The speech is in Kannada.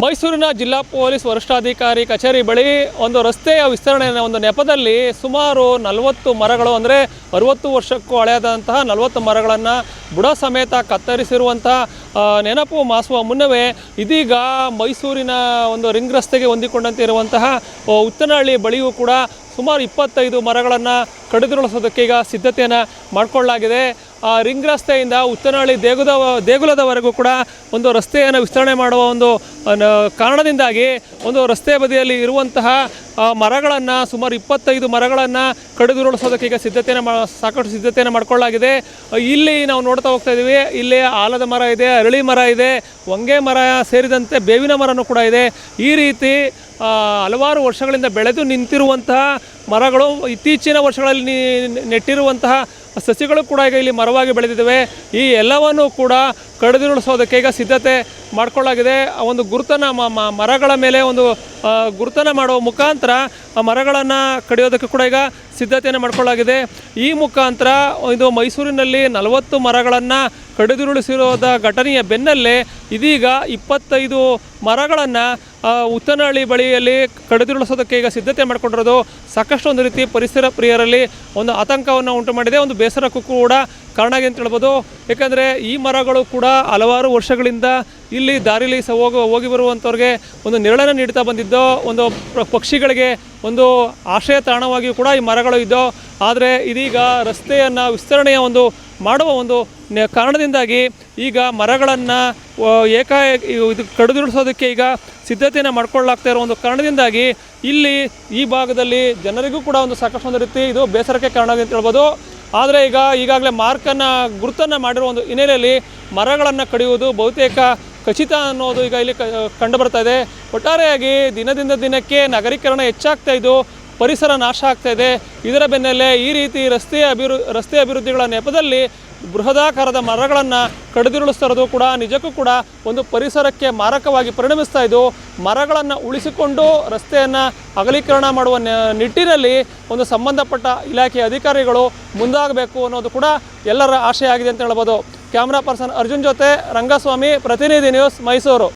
ಮೈಸೂರಿನ ಜಿಲ್ಲಾ ಪೊಲೀಸ್ ವರಿಷ್ಠಾಧಿಕಾರಿ ಕಚೇರಿ ಬಳಿ ಒಂದು ರಸ್ತೆಯ ವಿಸ್ತರಣೆಯ ಒಂದು ನೆಪದಲ್ಲಿ ಸುಮಾರು ನಲವತ್ತು ಮರಗಳು, ಅಂದರೆ ಅರುವತ್ತು ವರ್ಷಕ್ಕೂ ಹಳೆಯದಂತಹ ನಲವತ್ತು ಮರಗಳನ್ನು ಬುಡ ಸಮೇತ ಕತ್ತರಿಸಿರುವಂತಹ ನೆನಪು ಮಾಸುವ ಮುನ್ನವೇ ಇದೀಗ ಮೈಸೂರಿನ ಒಂದು ರಿಂಗ್ ರಸ್ತೆಗೆ ಹೊಂದಿಕೊಂಡಂತೆ ಇರುವಂತಹ ಉತ್ತನಹಳ್ಳಿ ಬಳಿಯೂ ಕೂಡ ಸುಮಾರು ಇಪ್ಪತ್ತೈದು ಮರಗಳನ್ನು ಕಡಿದುರುಳಿಸೋದಕ್ಕೆ ಈಗ ಸಿದ್ಧತೆಯನ್ನು ಮಾಡಿಕೊಳ್ಳಲಾಗಿದೆ. ಆ ರಿಂಗ್ ರಸ್ತೆಯಿಂದ ಉತ್ತನಹಳ್ಳಿ ದೇಗುದ, ದೇಗುಲದವರೆಗೂ ಕೂಡ ಒಂದು ರಸ್ತೆಯನ್ನು ವಿಸ್ತರಣೆ ಮಾಡುವ ಒಂದು ಕಾರಣದಿಂದಾಗಿ ಒಂದು ರಸ್ತೆ ಬದಿಯಲ್ಲಿ ಇರುವಂತಹ ಮರಗಳನ್ನು ಸುಮಾರು ಇಪ್ಪತ್ತೈದು ಮರಗಳನ್ನು ಕಡಿದುರುಳಿಸೋದಕ್ಕೆ ಈಗ ಸಿದ್ಧತೆಯನ್ನು ಮಾ, ಸಾಕಷ್ಟು ಸಿದ್ಧತೆಯನ್ನು ಮಾಡಿಕೊಳ್ಳಲಾಗಿದೆ. ಇಲ್ಲಿ ನಾವು ನೋಡ್ತಾ ಹೋಗ್ತಾ ಇದ್ದೀವಿ, ಇಲ್ಲಿ ಆಲದ ಮರ ಇದೆ, ಅರಳಿ ಮರ ಇದೆ ಹೊಂಗೆ ಮರ ಸೇರಿದಂತೆ ಬೇವಿನ ಮರನೂ ಕೂಡ ಇದೆ. ಈ ರೀತಿ ಹಲವಾರು ವರ್ಷಗಳಿಂದ ಬೆಳೆದು ನಿಂತಿರುವಂತಹ ಮರಗಳು, ಇತ್ತೀಚಿನ ವರ್ಷಗಳಲ್ಲಿ ನೆಟ್ಟಿರುವಂತಹ ಸಸಿಗಳು ಕೂಡ ಈಗ ಇಲ್ಲಿ ಮರವಾಗಿ ಬೆಳೆದಿದ್ದಾವೆ. ಈ ಎಲ್ಲವನ್ನು ಕೂಡ ಕಡಿದುರುಳಿಸೋದಕ್ಕೆ ಈಗ ಸಿದ್ಧತೆ ಮಾಡಿಕೊಳ್ಳಾಗಿದೆ ಒಂದು ಗುರುತನ ಮರಗಳ ಮೇಲೆ ಒಂದು ಗುರುತನ ಮಾಡುವ ಮುಖಾಂತರ ಆ ಮರಗಳನ್ನು ಕಡಿಯೋದಕ್ಕೆ ಕೂಡ ಈಗ ಸಿದ್ಧತೆಯನ್ನು ಮಾಡಿಕೊಳ್ಳಾಗಿದೆ ಈ ಮುಖಾಂತರ ಇದು ಮೈಸೂರಿನಲ್ಲಿ ನಲವತ್ತು ಮರಗಳನ್ನು ಕಡಿದುರುಳಿಸಿರೋದ ಘಟನೆಯ ಬೆನ್ನಲ್ಲೇ ಇದೀಗ ಇಪ್ಪತ್ತೈದು ಮರಗಳನ್ನು ಉತ್ತನಹಳ್ಳಿ ಬಳಿಯಲ್ಲಿ ಕಡಿದುರುಳಿಸೋದಕ್ಕೆ ಈಗ ಸಿದ್ಧತೆ ಮಾಡಿಕೊಂಡಿರೋದು ಸಾಕಷ್ಟು ಒಂದು ರೀತಿ ಪರಿಸರ ಪ್ರಿಯರಲ್ಲಿ ಒಂದು ಆತಂಕವನ್ನು ಉಂಟು ಮಾಡಿದೆ. ಒಂದು ಬೇಸರಕ್ಕೂ ಕೂಡ ಕಾರಣ ಆಗಿದೆ ಅಂತ ಹೇಳ್ಬೋದು. ಏಕೆಂದರೆ ಈ ಮರಗಳು ಕೂಡ ಹಲವಾರು ವರ್ಷಗಳಿಂದ ಇಲ್ಲಿ ದಾರಿಲಿ ಸ ಹೋಗೋ, ಹೋಗಿ ಬರುವಂಥವ್ರಿಗೆ ಒಂದು ನೆರಳನ್ನು ನೀಡ್ತಾ ಬಂದಿದ್ದೋ. ಒಂದು ಪಕ್ಷಿಗಳಿಗೆ ಒಂದು ಆಶ್ರಯ ತಾಣವಾಗಿಯೂ ಕೂಡ ಈ ಮರಗಳು ಇದ್ದೋ ಆದರೆ ಇದೀಗ ರಸ್ತೆಯನ್ನು ವಿಸ್ತರಣೆಯ ಒಂದು ಮಾಡುವ ಒಂದು ಕಾರಣದಿಂದಾಗಿ ಈಗ ಮರಗಳನ್ನು ಏಕಾಏಕಿ ಇದು ಕಡಿದಿಡಿಸೋದಕ್ಕೆ ಈಗ ಸಿದ್ಧತೆಯನ್ನು ಮಾಡ್ಕೊಳ್ಳಾಗ್ತಾ ಇರೋ ಒಂದು ಕಾರಣದಿಂದಾಗಿ ಇಲ್ಲಿ ಈ ಭಾಗದಲ್ಲಿ ಜನರಿಗೂ ಕೂಡ ಒಂದು ಸಾಕಷ್ಟು ಒಂದು ರೀತಿ ಇದು ಬೇಸರಕ್ಕೆ ಕಾರಣ ಅಂತ ಹೇಳ್ಬೋದು. ಆದರೆ ಈಗ ಈಗಾಗಲೇ ಮಾರ್ಕನ್ನು, ಗುರುತನ್ನು ಮಾಡಿರೋ ಒಂದು ಹಿನ್ನೆಲೆಯಲ್ಲಿ ಮರಗಳನ್ನು ಕಡಿಯುವುದು ಬಹುತೇಕ ಖಚಿತ ಅನ್ನೋದು ಈಗ ಇಲ್ಲಿ ಕಂಡುಬರ್ತಾ ಕಂಡು ಬರ್ತಾ ಇದೆ. ಒಟ್ಟಾರೆಯಾಗಿ ದಿನದಿಂದ ದಿನಕ್ಕೆ ನಗರೀಕರಣ ಹೆಚ್ಚಾಗ್ತಾ ಇದ್ದು ಪರಿಸರ ನಾಶ ಆಗ್ತಾ ಇದೆ. ಇದರ ಬೆನ್ನಲ್ಲೇ ಈ ರೀತಿ ರಸ್ತೆ ಅಭಿವೃ, ರಸ್ತೆ ಅಭಿವೃದ್ಧಿಗಳ ನೆಪದಲ್ಲಿ ಬೃಹದಾಕಾರದ ಮರಗಳನ್ನು ಕಡಿದಿರುಳಿಸ್ತಾ ಇರೋದು ಕೂಡ ನಿಜಕ್ಕೂ ಕೂಡ ಒಂದು ಪರಿಸರಕ್ಕೆ ಮಾರಕವಾಗಿ ಪರಿಣಮಿಸ್ತಾ ಇದ್ದು, ಮರಗಳನ್ನು ಉಳಿಸಿಕೊಂಡು ರಸ್ತೆಯನ್ನು ಅಗಲೀಕರಣ ಮಾಡುವ ನಿಟ್ಟಿನಲ್ಲಿ ಒಂದು ಸಂಬಂಧಪಟ್ಟ ಇಲಾಖೆಯ ಅಧಿಕಾರಿಗಳು ಮುಂದಾಗಬೇಕು ಅನ್ನೋದು ಕೂಡ ಎಲ್ಲರ ಆಶಯ ಆಗಿದೆ ಅಂತ ಹೇಳ್ಬೋದು. ಕ್ಯಾಮ್ರಾ ಪರ್ಸನ್ ಅರ್ಜುನ್ ಜೊತೆ ರಂಗಸ್ವಾಮಿ, ಪ್ರತಿನಿಧಿ ನ್ಯೂಸ್ ಮೈಸೂರು.